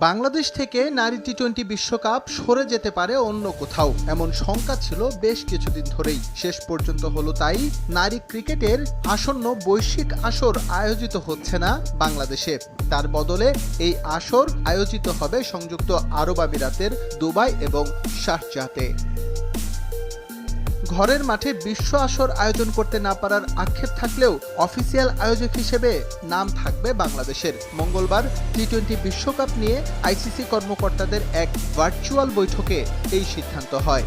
বাংলাদেশ থেকে নারী T twenty বিশ্বকাপ সরে যেতে পারে অন্য কোথাও। এমন শঙ্কা ছিল বেশ কিছুদিন ধরেই। শেষ পর্যন্ত হলো তাই নারী ক্রিকেটের আসন্ন বৈশ্বিক আসর আয়োজিত হচ্ছে না বাংলাদেশে। তার বদলে এই আসর আয়োজিত হবে সংযুক্ত আরব আমিরাতের দুবাই এবং শারজাতে ঘরের মাঠে বিশ্ব আসর আয়োজন করতে না পারার আক্ষেপ থাকলেও অফিসিয়াল আয়োজক হিসেবে নাম থাকবে বাংলাদেশের। মঙ্গলবার টি টোয়েন্টি বিশ্বকাপ নিয়ে আইসিসি কর্মকর্তাদের এক ভার্চুয়াল বৈঠকে এই সিদ্ধান্ত হয়।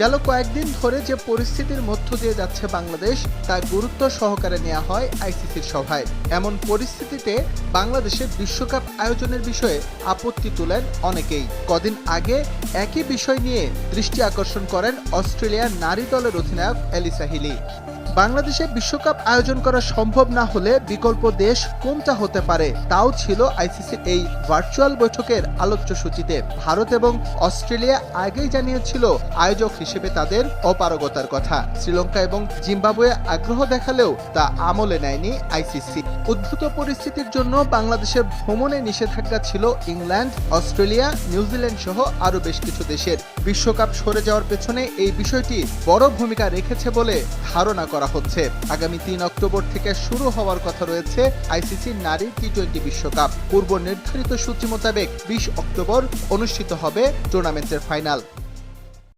গেল কয়েকদিন ধরে যে পরিস্থিতির মধ্য দিয়ে যাচ্ছে বাংলাদেশ তা গুরুত্ব সহকারে নেওয়া হয় আইসিসির সভায়। এমন পরিস্থিতিতে বাংলাদেশের বিশ্বকাপ আয়োজনের বিষয়ে আপত্তি তোলেন অনেকেই। কদিন আগে একই বিষয় নিয়ে দৃষ্টি আকর্ষণ করেন অস্ট্রেলিয়ার নারী দলের অধিনায়ক এলিসা হিলি। বাংলাদেশে বিশ্বকাপ আয়োজন করা সম্ভব না হলে বিকল্প দেশ কোনটা হতে পারে, তাও ছিল আইসিসির এই ভার্চুয়াল বৈঠকের আলোচ্য সূচিতে। ভারত এবং অস্ট্রেলিয়া আগেই জানিয়েছিল আয়োজক হিসেবে তাদের অপারগতার কথা। শ্রীলঙ্কা এবং জিম্বাবুয়ে আগ্রহ দেখালেও তা আমলে নেয়নি আইসিসি। উদ্ভূত পরিস্থিতির জন্য বাংলাদেশের ভ্রমণে নিষেধাজ্ঞা ছিল ইংল্যান্ড, অস্ট্রেলিয়া, নিউজিল্যান্ড সহ আরও বেশ কিছু দেশের। বিশ্বকাপ সরে যাওয়ার পেছনে এই বিষয়টি বড় ভূমিকা রেখেছে বলে ধারণা করা হচ্ছে। আগামী তিন অক্টোবর থেকে শুরু হওয়ার কথা রয়েছে আইসিসি নারী টি টোয়েন্টি বিশ্বকাপ। পূর্ব নির্ধারিত সূচি মোতাবেক বিশ অক্টোবর অনুষ্ঠিত হবে টুর্নামেন্টের ফাইনাল